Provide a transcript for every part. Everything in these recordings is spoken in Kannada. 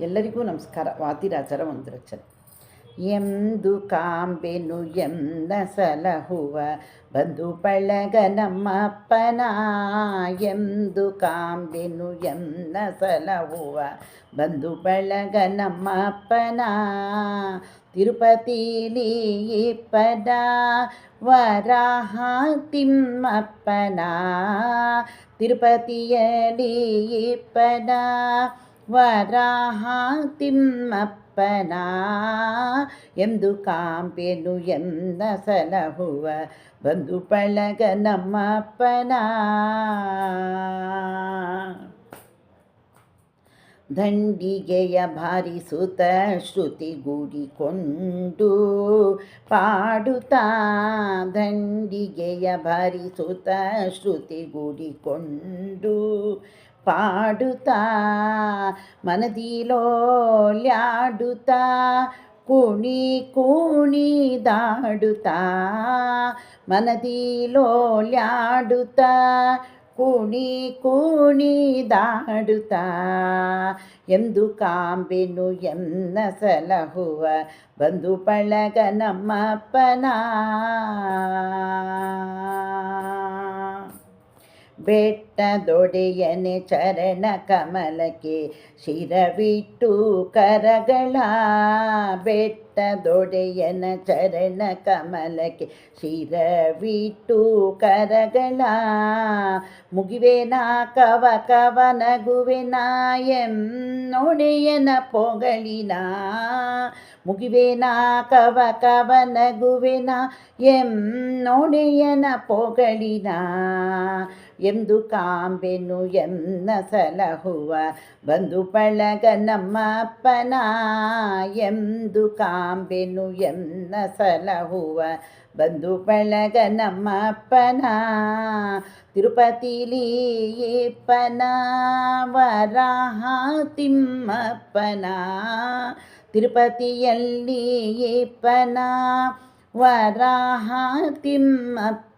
ಎಲ್ಲರಿಗೂ ನಮಸ್ಕಾರ. ವಾದಿರಾಜರ ಒಂದು ರಚನೆ. ಎಂದು ಕಾಂಬೆನು ಎಂದ ಸಲಹುವ ಬಂಧು ಪಳಗ ನಮ್ಮಪ್ಪನ. ಎಂದು ಕಾಂಬೆನು ಎಂದ ಸಲಹುವ ಬಂಧು ಪಳಗ ನಮ್ಮಪ್ಪನ. ತಿರುಪತಿಲಿ ಪದ ವರಾಹ ತಿಮ್ಮಪ್ಪನ. ತಿರುಪತಿಯಲಿ ಇಪ್ಪದ ವರಾಹ ತಿಮ್ಮಪ್ಪನ ಎಂದು ಕಾಂಪೆನು ಎಂದ ಸಲಹುವ ಬಂದು ಪಳಗ ನಮ್ಮಪ್ಪನ. ದಂಡಿಗೆಯ ಭಾರಿಸುತ್ತ ಶ್ರುತಿಗೂಡಿಕೊಂಡು ಪಾಡುತ್ತಾ ದಂಡಿಗೆಯ ಭಾರಿಸುತ್ತ ಶ್ರುತಿಗೂಡಿಕೊಂಡು ಪಾಡುತ್ತಾ ಮನದಿಲೋಲ್ಯಾಡುತ್ತಾ ಕುಣಿ ಕುಣಿದಾಡುತ್ತಾ ಮನದಿಲೋಲ್ಯಾಡುತ್ತಾ ಕುಣಿ ದಾಡುತ್ತ? ಎಂದು ಕಾಂಬೆನು ಎನ್ನ ಸಲಹುವ ಬಂದು ಪಳಗ ನಮ್ಮಪ್ಪನ? ಬೆಟ್ಟದೊಡೆಯನೆ ಚರಣ ಕಮಲಕ್ಕೆ ಶಿರವಿಟ್ಟು ಕರಗಳ ಬೆಟ್ಟದೊಡೆಯನ ಚರಣ ಕಮಲಕ್ಕೆ ಶಿರವಿಟ್ಟು ಕರಗಳ. ಮುಗಿವೆನ ಕವ ಕವ ನಗುವೆನ ಎನ್ನೊಡೆಯನ ಪೊಗಳಿನ. ಮುಗಿವೆನ ಕವ ಕವ ನಗುವೆನ ಎನ್ನೊಡೆಯನ ಪೊಗಳಿನ. ಎಂದು ಕಾಂಬೆನು ಎನ್ನ ಸಲಹುವ? ಬಂದು ಪಳಗ ನಮ್ಮಪ್ಪನ ಎಂದು ಕಾಂಬೆನು ಎನ್ನ ಸಲಹುವ? ಬಂದು ಪಳಗ ನಮ್ಮಪ್ಪನ ತಿರುಪತಿಲಿ ಏಪ್ಪನ ವರಾಹ ತಿಮ್ಮಪ್ಪನ ತಿರುಪತಿಯಲ್ಲಿ ಏಪ್ಪನ ವರಾಹ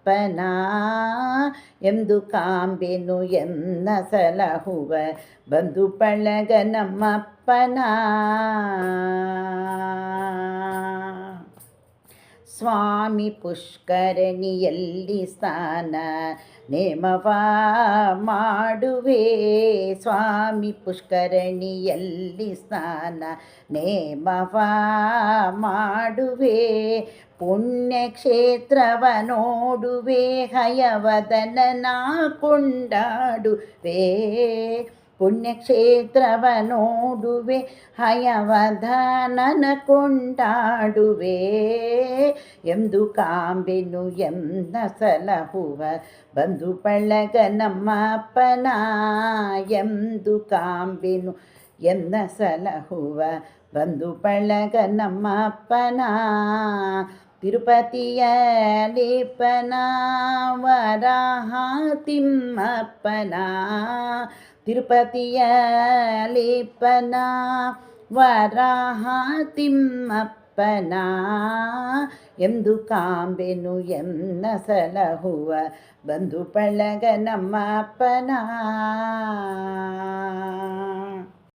ತಿಮ್ಮಪ್ಪನ ಎಂದು ಕಾಂಬೆನು ಎನ್ನ ಸಲಹುವ. ಬಂದು ಪಳಗ ನಮ್ಮಪ್ಪನ. ಸ್ವಾಮಿ ಪುಷ್ಕರಣಿಯಲ್ಲಿ ಸ್ನಾನ ನೇಮವ ಮಾಡುವೆ. ಸ್ವಾಮಿ ಪುಷ್ಕರಣಿಯಲ್ಲಿ ಸ್ನಾನ ನೇಮವ ಮಾಡುವೆ. ಪುಣ್ಯಕ್ಷೇತ್ರವ ನೋಡುವೆ ಹಯವದನ ಕೊಂಡಾಡುವೆ. ಪುಣ್ಯಕ್ಷೇತ್ರವ ನೋಡುವೆ ಹಯವಧಾನನ ಕೊಂಡಾಡುವೆ ಎಂದು ಕಾಂಬೆನು ಎಂದ ಸಲಹುವ ಬಂದು ಪಳಗ ನಮ್ಮಪ್ಪನ ಎಂದು ಕಾಂಬೆನು ಎಂದ ಸಲಹುವ ಬಂದು ಪಳಗ ನಮ್ಮಪ್ಪನ ತಿರುಪತಿಯ ಲೇಪನ, ವರಾಹ ತಿಮ್ಮಪ್ಪನ ತಿರುಪತಿಯ ಲೇಪನ ವರಾಹ ತಿಮ್ಮಪ್ಪನ ಎಂದು ಕಾಂಬೆನು ಎನ್ನ ಸಲಹುವ ಬಂದು ಪಳಗ ನಮ್ಮಪ್ಪನ.